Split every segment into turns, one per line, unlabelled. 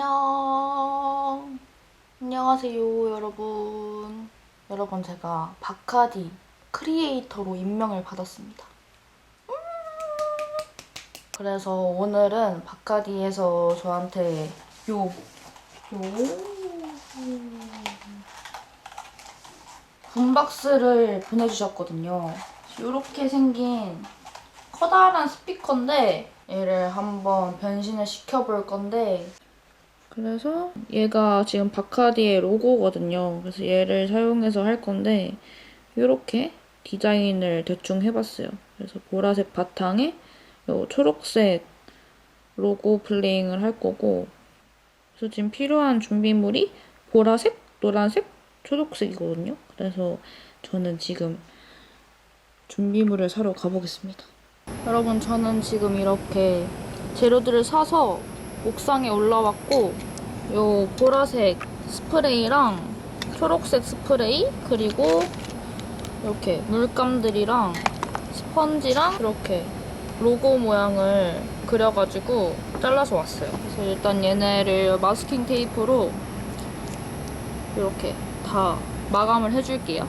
안녕. 안녕하세요, 여러분. 여러분, 제가 바카디 크리에이터로 임명을 받았습니다. 음. 그래서 오늘은 바카디에서 저한테 요, 요, 분박스를 보내주셨거든요. 이렇게 생긴 커다란 스피커인데 얘를 한번 변신을 시켜볼 건데 그래서 얘가 지금 바카디의 로고거든요. 그래서 얘를 사용해서 할 건데 이렇게 디자인을 대충 해봤어요. 그래서 보라색 바탕에 요 초록색 로고 플레잉을 할 거고 그래서 지금 필요한 준비물이 보라색, 노란색, 초록색이거든요. 그래서 저는 지금 준비물을 사러 가보겠습니다. 여러분 저는 지금 이렇게 재료들을 사서 옥상에 올라왔고 요 보라색 스프레이랑 초록색 스프레이 그리고 이렇게 물감들이랑 스펀지랑 이렇게 로고 모양을 그려가지고 잘라서 왔어요. 그래서 일단 얘네를 마스킹 테이프로 이렇게 다 마감을 해줄게요.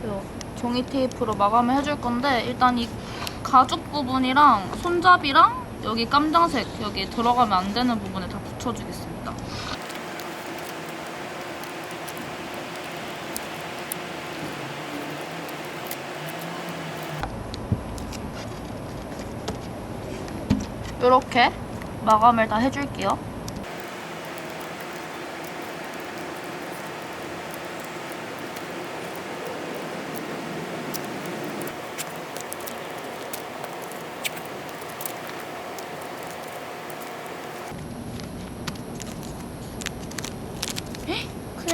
그래서 종이 테이프로 마감을 해줄 건데 일단 이 가죽 부분이랑 손잡이랑 여기 깜장색 여기 들어가면 안 되는 부분에 다 붙여주겠습니다. 이렇게 마감을 다 해줄게요.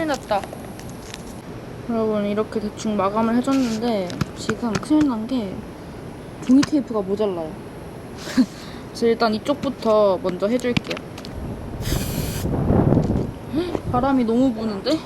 큰일 났다. 여러분 이렇게 대충 마감을 해줬는데 지금 큰일 난 게 종이 테이프가 모자라요. 그래서 일단 이쪽부터 먼저 해줄게요. 바람이 너무 부는데?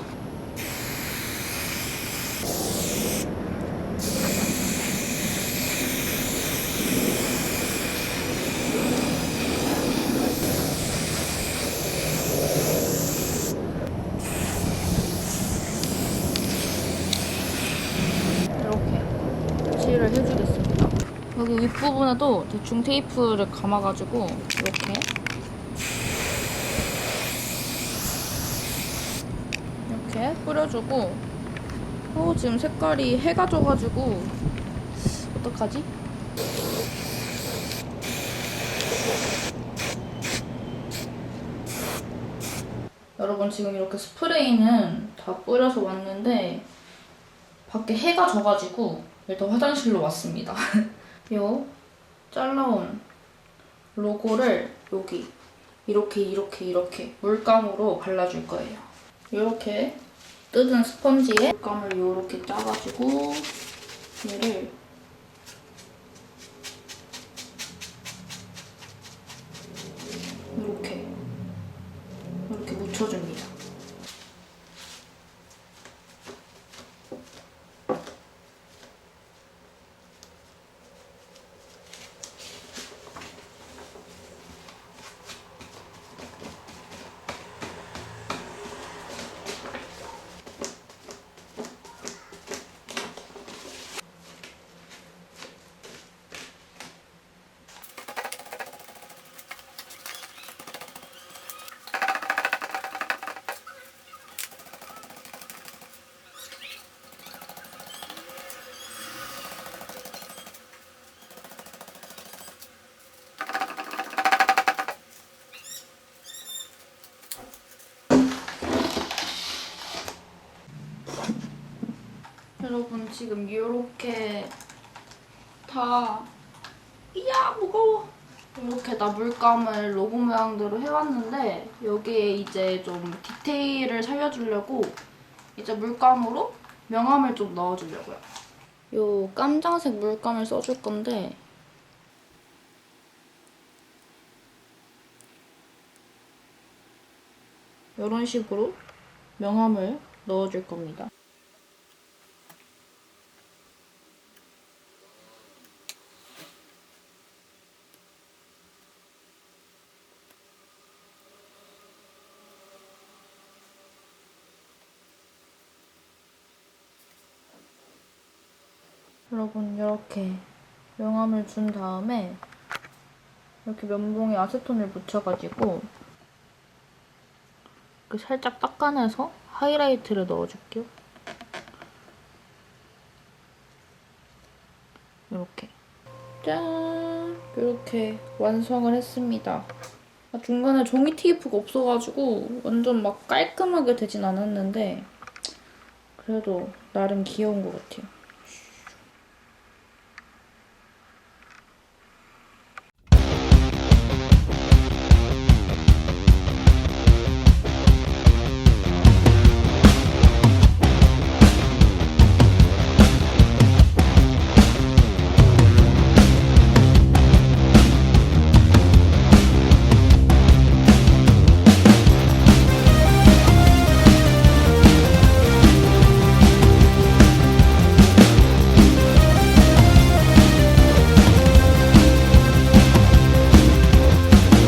칠을 해주겠습니다. 여기 윗부분에도 대충 테이프를 감아가지고 이렇게 이렇게 뿌려주고 어 지금 색깔이 해가 져가지고 어떡하지? 여러분 지금 이렇게 스프레이는 다 뿌려서 왔는데 밖에 해가 져가지고 일단 화장실로 왔습니다. 요 잘라온 로고를 여기 이렇게 이렇게 이렇게 물감으로 발라줄 거예요. 이렇게 뜯은 스펀지에 물감을 이렇게 짜가지고 얘를 이렇게 이렇게 묻혀줍니다. 여러분 지금 이렇게 다 이야 무거워. 이렇게 다 물감을 로고 모양대로 해왔는데 여기에 이제 좀 디테일을 살려주려고 이제 물감으로 명암을 좀 넣어주려고요. 요 깜장색 물감을 써줄 건데 이런 식으로 명암을 넣어줄 겁니다 여러분 이렇게 명암을 준 다음에 이렇게 면봉에 아세톤을 묻혀가지고 이렇게 살짝 닦아내서 하이라이트를 넣어줄게요. 이렇게 짠 이렇게 완성을 했습니다. 아, 중간에 종이 테이프가 없어가지고 완전 막 깔끔하게 되진 않았는데 그래도 나름 귀여운 것 같아요.